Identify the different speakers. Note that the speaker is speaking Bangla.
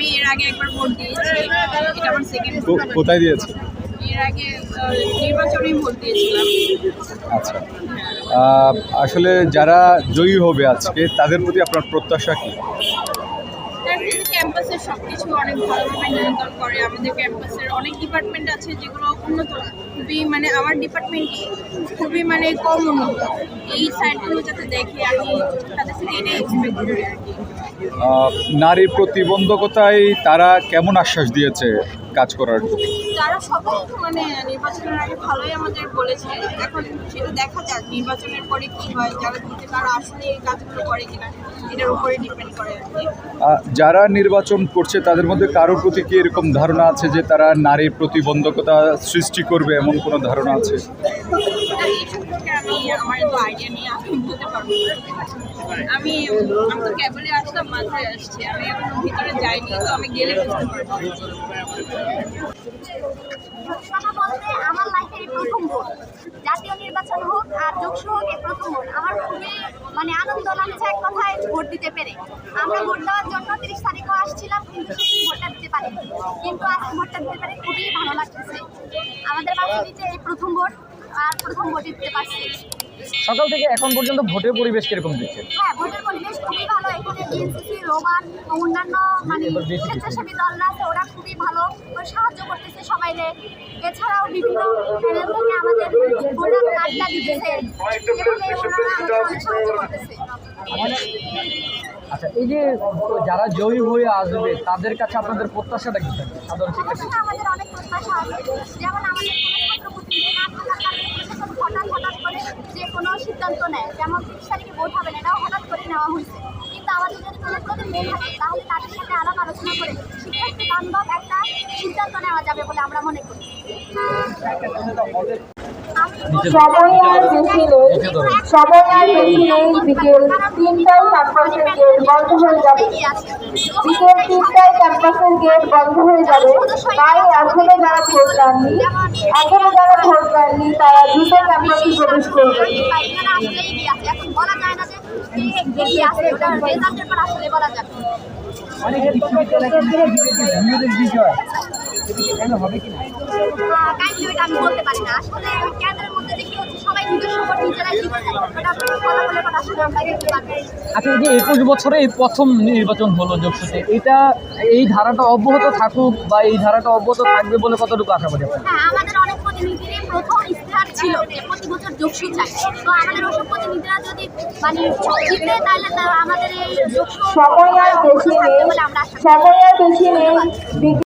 Speaker 1: আমি এর আগে একবার ভোট দিয়েছি। এটা আমার সেকেন্ড
Speaker 2: কোথায় দিয়েছে?
Speaker 1: এর আগে আহ, নির্বাচনেই ভোট দিয়েছিলাম।
Speaker 2: আচ্ছা। আসলে যারা জয়ী হবে আজকে তাদের প্রতি আপনার প্রত্যাশা কি?
Speaker 1: ক্যাম্পাসের সব কিছু অনেক ভালোভাবে নিয়ন্ত্রণ করে। আমাদের ক্যাম্পাসের অনেক ডিপার্টমেন্ট আছে যেগুলো উন্নত খুবই মানে আমার ডিপার্টমেন্টই খুবই মানে কম উন্নত। এই সাইডগুলো যাতে দেখে আমি তাদের থেকে এটাই এক্সপেক্ট করি আর কি।
Speaker 2: নারী প্রতিবন্ধকতায় তারা কেমন আশ্বাস দিয়েছে? কাজ করার জন্য।
Speaker 1: তারা সবাই মানে নির্বাচনের আগে ভালোই আমাদের বলেছে এখন সেটা দেখা যাক নির্বাচনের পরে কি হয় যারা তারা আসলে এই কাজগুলো করে কিনা এটার উপরে ডিপেন্ড করে আর কি।
Speaker 2: আহ, যারা নির্বাচন করছে তাদের মধ্যে কারোর প্রতি কি এরকম ধারণা আছে যে তারা নারীর প্রতিবন্ধকতা সৃষ্টি করবে এমন কোনো ধারণা আছে?
Speaker 1: আমি আমার তো আইডিয়া নেই আমি বলতে পারব আমি আমি তো আসলাম মাথায় আসছি আমি এখনও ভিতরে যাইনি তো আমি গেলে বুঝতে পারব।
Speaker 3: আমার লাইফে এই প্রথম ভোট। জাতীয় নির্বাচন হোক আর যোগসু হোক এই প্রথম ভোট। আমার খুবই মানে আনন্দ লাগছে এক কথায় ভোট দিতে পেরে। আমরা ভোট দেওয়ার জন্য তিরিশ তারিখও আসছিলাম কিন্তু সেদিন ভোটটা দিতে পারিনি। কিন্তু আজ ভোটটা দিতে পেরে খুবই ভালো লাগতেছে আমাদের বাসিতে এই প্রথম ভোট আর প্রথম ভোট দিতে পারছি।
Speaker 4: সকাল থেকে এখন পর্যন্ত ভোটের পরিবেশ কীরকম দেখছেন?
Speaker 3: হ্যাঁ ভোটের পরিবেশ খুবই ভালো। এখানে রোমান অন্যান্য মানে স্বেচ্ছাসেবী দলরা আছে ওরা খুবই ভালো। সাহায্য করতেছে সবাইরে এছাড়াও বিভিন্ন প্যানেল থেকে আমাদের ভোটার কার্ডটা দিতেছে। এভাবে ওনারা আমাদের সাহায্য করতেছে।
Speaker 4: আচ্ছা এই যে যারা জয়ী হয়ে আসবে তাদের কাছে আপনাদের প্রত্যাশাটা কি থাকবে সাধারণ শিক্ষার্থী
Speaker 3: আমাদের অনেক প্রত্যাশা আছে। যেমন আমাদের কোনো ছাত্র প্রতিনিধি না থাকার কারণে প্রশাসন হঠাৎ হঠাৎ করে যে কোনো সিদ্ধান্ত নেয়। যেমন তিরিশ তারিখে ভোট হবে না, এটাও হঠাৎ করে নেওয়া হয়েছে। কিন্তু আমাদের যদি কোনো প্রতিনিধি থাকে, তাহলে তাদের সাথে আলাপ আলোচনা করে শিক্ষার্থী বান্ধব একটা সিদ্ধান্ত নেওয়া যাবে বলে আমরা মনে করি।
Speaker 5: সময় আর বেশি নেই সময় আর বেশি নেই বিকেল তিনটায় ক্যাম্পাসের গেট বন্ধ হয়ে যাবে বিকেল তিনটায় ক্যাম্পাসের গেট বন্ধ হয়ে যাবে তাই এখনও যারা ভোট দেননি এখনও যারা ভোট দেননি তারা দ্রুত ক্যাম্পাসে প্রবেশ করবে
Speaker 3: এগিয়ে আছে এখন
Speaker 4: হবে কি না
Speaker 3: কাইন্ডলি আমি বলতে পারি না। আসলে মধ্যে হচ্ছে সবাই নিজেরাই ওটা ফলাফলের কথা আসলে আমরা দেখতে
Speaker 4: আচ্ছা এই যে একুশ বছরে এই প্রথম নির্বাচন হলো যোগসূত্রে এটা এই ধারাটা অব্যাহত থাকুক বা এই ধারাটা অব্যাহত থাকবে বলে কতটুকু?
Speaker 3: হ্যাঁ আমাদের অনেক প্রতিনিধিরই প্রথম ইস্তেহার ছিল যে প্রতি বছর যোগসু চাই তো আমাদের ওসব প্রতিনিধিরা যদি মানে জিতে তাহলে আমাদের এই যোগসু
Speaker 5: সময় আর বেশি নেই।
Speaker 3: আশা করি।
Speaker 5: সময় আর বেশি নেই।